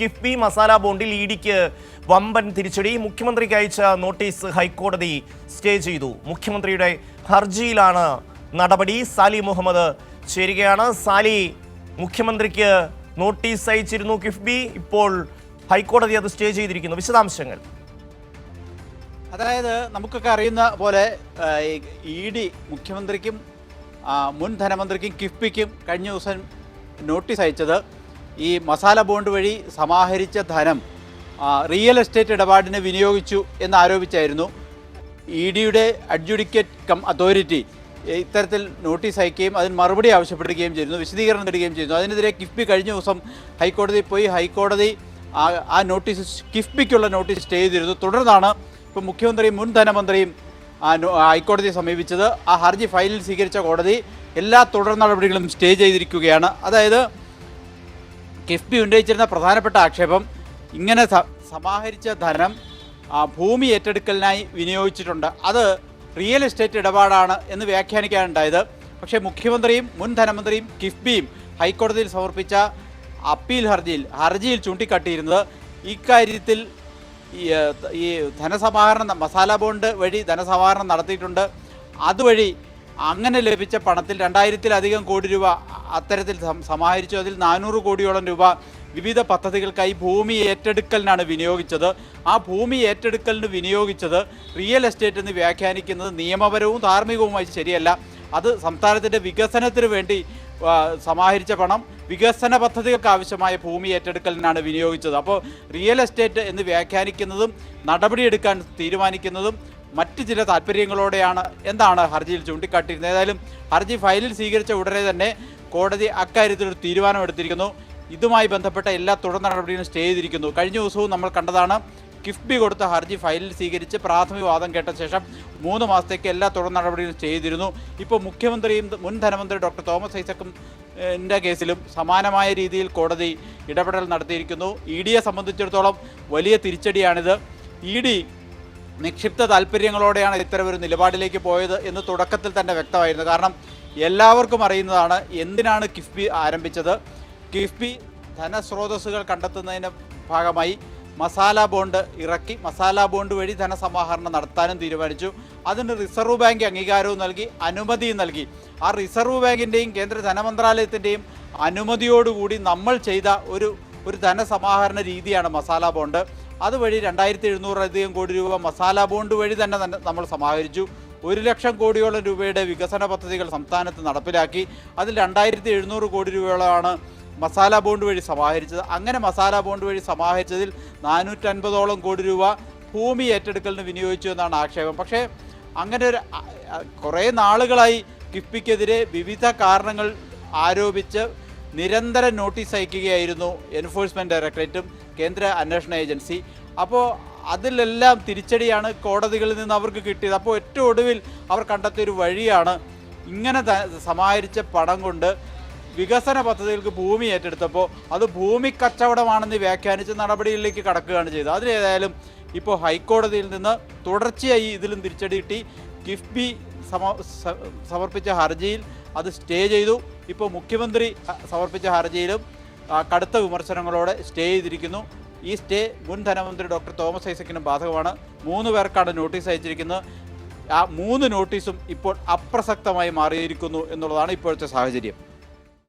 KIIFB masala ബോണ്ടിൽ E ഡിക്ക് വമ്പൻ തിരിച്ചടി. മുഖ്യമന്ത്രിക്ക് അയച്ച നോട്ടീസ് ഹൈക്കോടതി സ്റ്റേ ചെയ്തു. മുഖ്യമന്ത്രിയുടെ ഹർജിയിലാണ് നടപടി. സാലി മുഹമ്മദ് ചേരുകയാണ്. സാലി മുഖ്യമന്ത്രിക്ക് നോട്ടീസ് അയച്ചിരുന്നു കിഫ്ബി. ഇപ്പോൾ ഹൈക്കോടതി അത് സ്റ്റേ ചെയ്തിരിക്കുന്നു. വിശദാംശങ്ങൾ. അതായത് നമുക്കൊക്കെ അറിയുന്ന പോലെ ഇ ഡി മുഖ്യമന്ത്രിക്കും മുൻ ധനമന്ത്രിക്കും കിഫ്ബിക്കും കഴിഞ്ഞ ദിവസം നോട്ടീസ് അയച്ചത് ഈ മസാല ബോണ്ട് വഴി സമാഹരിച്ച ധനം റിയൽ എസ്റ്റേറ്റ് ഇടപാടിന് വിനിയോഗിച്ചു എന്നാരോപിച്ചായിരുന്നു ഇ ഡിയുടെ അഡ്ജുഡിക്കേറ്റ് കം അതോറിറ്റി ഇത്തരത്തിൽ നോട്ടീസ് അയക്കുകയും അതിന് മറുപടി ആവശ്യപ്പെടുകയും ചെയ്യുന്നു വിശദീകരണം തരികയും ചെയ്യുന്നു അതിനെതിരെ കിഫ്ബി കഴിഞ്ഞ ദിവസം ഹൈക്കോടതി പോയി ഹൈക്കോടതി ആ നോട്ടീസ് കിഫ്ബിക്കുള്ള നോട്ടീസ് സ്റ്റേ ചെയ്തിരുന്നു. തുടർന്നാണ് ഇപ്പോൾ മുഖ്യമന്ത്രിയും മുൻ ധനമന്ത്രിയും ഹൈക്കോടതിയെ സമീപിച്ചത്. ആ ഹർജി ഫയലിൽ സ്വീകരിച്ച കോടതി എല്ലാ തുടർ നടപടികളും സ്റ്റേ ചെയ്തിരിക്കുകയാണ്. അതായത് കിഫ്ബി ഉന്നയിച്ചിരുന്ന പ്രധാനപ്പെട്ട ആക്ഷേപം ഇങ്ങനെ സമാഹരിച്ച ധനം ഭൂമി ഏറ്റെടുക്കലിനായി വിനിയോഗിച്ചിട്ടുണ്ട്. അത് റിയൽ എസ്റ്റേറ്റ് ഇടപാടാണ് എന്ന് വ്യാഖ്യാനിക്കാനുണ്ടായത്. പക്ഷേ മുഖ്യമന്ത്രിയും മുൻ ധനമന്ത്രിയും കിഫ്ബിയും ഹൈക്കോടതിയിൽ സമർപ്പിച്ച അപ്പീൽ ഹർജിയിൽ ഹർജിയിൽ ചൂണ്ടിക്കാട്ടിയിരുന്നത് ഇക്കാര്യത്തിൽ ഈ ധനസമാഹരണം മസാല ബോണ്ട് വഴി ധനസമാഹരണം നടത്തിയിട്ടുണ്ട്. അതുവഴി അങ്ങനെ ലഭിച്ച പണത്തിൽ രണ്ടായിരത്തിലധികം കോടി രൂപ അത്തരത്തിൽ സമാഹരിച്ചു. അതിൽ നാനൂറ് കോടിയോളം രൂപ വിവിധ പദ്ധതികൾക്കായി ഭൂമി ഏറ്റെടുക്കലിനാണ് വിനിയോഗിച്ചത്. ആ ഭൂമി ഏറ്റെടുക്കലിന് വിനിയോഗിച്ചത് റിയൽ എസ്റ്റേറ്റ് എന്ന് വ്യാഖ്യാനിക്കുന്നത് നിയമപരവും ധാർമ്മികവുമായി ശരിയല്ല. അത് സംസ്ഥാനത്തിന്റെ വികസനത്തിന് വേണ്ടി സമാഹരിച്ച പണം വികസന പദ്ധതികൾക്ക് ആവശ്യമായ ഭൂമി ഏറ്റെടുക്കലിനാണ് വിനിയോഗിച്ചത്. അപ്പോൾ റിയൽ എസ്റ്റേറ്റ് എന്ന് വ്യാഖ്യാനിക്കുന്നതും നടപടിയെടുക്കാൻ തീരുമാനിക്കുന്നതും മറ്റ് ചില താല്പര്യങ്ങളോടെയാണ് എന്താണ് ഹർജിയിൽ ചൂണ്ടിക്കാട്ടിയിരുന്നത്? ഏതായാലും ഹർജി ഫയലിൽ സ്വീകരിച്ച ഉടനെ തന്നെ കോടതി അക്കാര്യത്തിൽ ഒരു തീരുമാനമെടുത്തിരിക്കുന്നു. ഇതുമായി ബന്ധപ്പെട്ട എല്ലാ തുടർ നടപടികളും സ്റ്റേ ചെയ്തിരിക്കുന്നു. കഴിഞ്ഞ ദിവസവും നമ്മൾ കണ്ടതാണ് കിഫ്ബി കൊടുത്ത ഹർജി ഫയലിൽ സ്വീകരിച്ച് പ്രാഥമിക വാദം കേട്ട ശേഷം മൂന്ന് മാസത്തേക്ക് എല്ലാ തുടർ നടപടികളും ചെയ്തിരുന്നു. ഇപ്പോൾ മുഖ്യമന്ത്രിയും മുൻ ധനമന്ത്രി ഡോക്ടർ തോമസ് ഐസക്കും കേസിലും സമാനമായ രീതിയിൽ കോടതി ഇടപെടൽ നടത്തിയിരിക്കുന്നു. ഇ ഡിയെ സംബന്ധിച്ചിടത്തോളം വലിയ തിരിച്ചടിയാണിത്. ഇ ഡി നിക്ഷിപ്ത താല്പര്യങ്ങളോടെയാണ് ഇത്തരമൊരു നിലപാടിലേക്ക് പോയത് എന്ന് തുടക്കത്തിൽ തന്നെ വ്യക്തമായിരുന്നു. കാരണം എല്ലാവർക്കും അറിയുന്നതാണ് എന്തിനാണ് കിഫ്ബി ആരംഭിച്ചത്. കിഫ്ബി ധനസ്രോതസ്സുകൾ കണ്ടെത്തുന്നതിന്റെ ഭാഗമായി മസാല ബോണ്ട് ഇറക്കി മസാല ബോണ്ട് വഴി ധനസമാഹരണം നടത്താനും തീരുമാനിച്ചു. അതിന് റിസർവ് ബാങ്ക് അംഗീകാരവും നൽകി അനുമതിയും നൽകി. ആ റിസർവ് ബാങ്കിന്റെയും കേന്ദ്ര ധനമന്ത്രാലയത്തിന്റെയും അനുമതിയോടുകൂടി നമ്മൾ ചെയ്ത ഒരു ഒരു ധനസമാഹരണ രീതിയാണ് മസാല ബോണ്ട്. അതുവഴി രണ്ടായിരത്തി എഴുന്നൂറിലധികം കോടി രൂപ മസാല ബോണ്ട് വഴി തന്നെ നമ്മൾ സമാഹരിച്ചു. ഒരു ലക്ഷം കോടിയോളം രൂപയുടെ വികസന പദ്ധതികൾ സംസ്ഥാനത്ത് നടപ്പിലാക്കി. അതിൽ രണ്ടായിരത്തി എഴുന്നൂറ് കോടി രൂപയോളമാണ് മസാല ബോണ്ട് വഴി സമാഹരിച്ചത്. അങ്ങനെ മസാല ബോണ്ട് വഴി സമാഹരിച്ചതിൽ നാനൂറ്റൻപതോളം കോടി രൂപ ഭൂമി ഏറ്റെടുക്കലിന് വിനിയോഗിച്ചു എന്നാണ് ആക്ഷേപം. പക്ഷേ അങ്ങനെ ഒരു കുറേ നാളുകളായി കിഫ്ബിക്കെതിരെ വിവിധ കാരണങ്ങൾ ആരോപിച്ച് നിരന്തരം നോട്ടീസ് അയക്കുകയായിരുന്നു എൻഫോഴ്സ്മെന്റ് ഡയറക്ടറേറ്റും കേന്ദ്ര അന്വേഷണ ഏജൻസി. അപ്പോൾ അതിലെല്ലാം തിരിച്ചടിയാണ് കോടതികളിൽ നിന്ന് അവർക്ക് കിട്ടിയത്. അപ്പോൾ ഏറ്റവും ഒടുവിൽ അവർ കണ്ടെത്തിയൊരു വഴിയാണ് ഇങ്ങനെ സമാഹരിച്ച പണം കൊണ്ട് വികസന പദ്ധതികൾക്ക് ഭൂമി ഏറ്റെടുത്തപ്പോൾ അത് ഭൂമി കച്ചവടമാണെന്ന് വ്യാഖ്യാനിച്ച് നടപടിയിലേക്ക് കടക്കുകയാണ് ചെയ്തത്. അതിലേതായാലും ഇപ്പോൾ ഹൈക്കോടതിയിൽ നിന്ന് തുടർച്ചയായി ഇതിലും തിരിച്ചടി കിട്ടി. കിഫ്ബി സമർപ്പിച്ച ഹർജിയിൽ അത് സ്റ്റേ ചെയ്തു. ഇപ്പോൾ മുഖ്യമന്ത്രി സമർപ്പിച്ച ഹർജിയിലും കടുത്ത വിമർശനങ്ങളോടെ സ്റ്റേ ചെയ്തിരിക്കുന്നു. ഈ സ്റ്റേ മുൻ ധനമന്ത്രി ഡോക്ടർ തോമസ് ഐസക്കിനും ബാധകമാണ്. മൂന്ന് പേർക്കാണ് നോട്ടീസ് അയച്ചിരിക്കുന്നത്. ആ മൂന്ന് നോട്ടീസും ഇപ്പോൾ അപ്രസക്തമായി മാറിയിരിക്കുന്നു എന്നുള്ളതാണ് ഇപ്പോഴത്തെ സാഹചര്യം.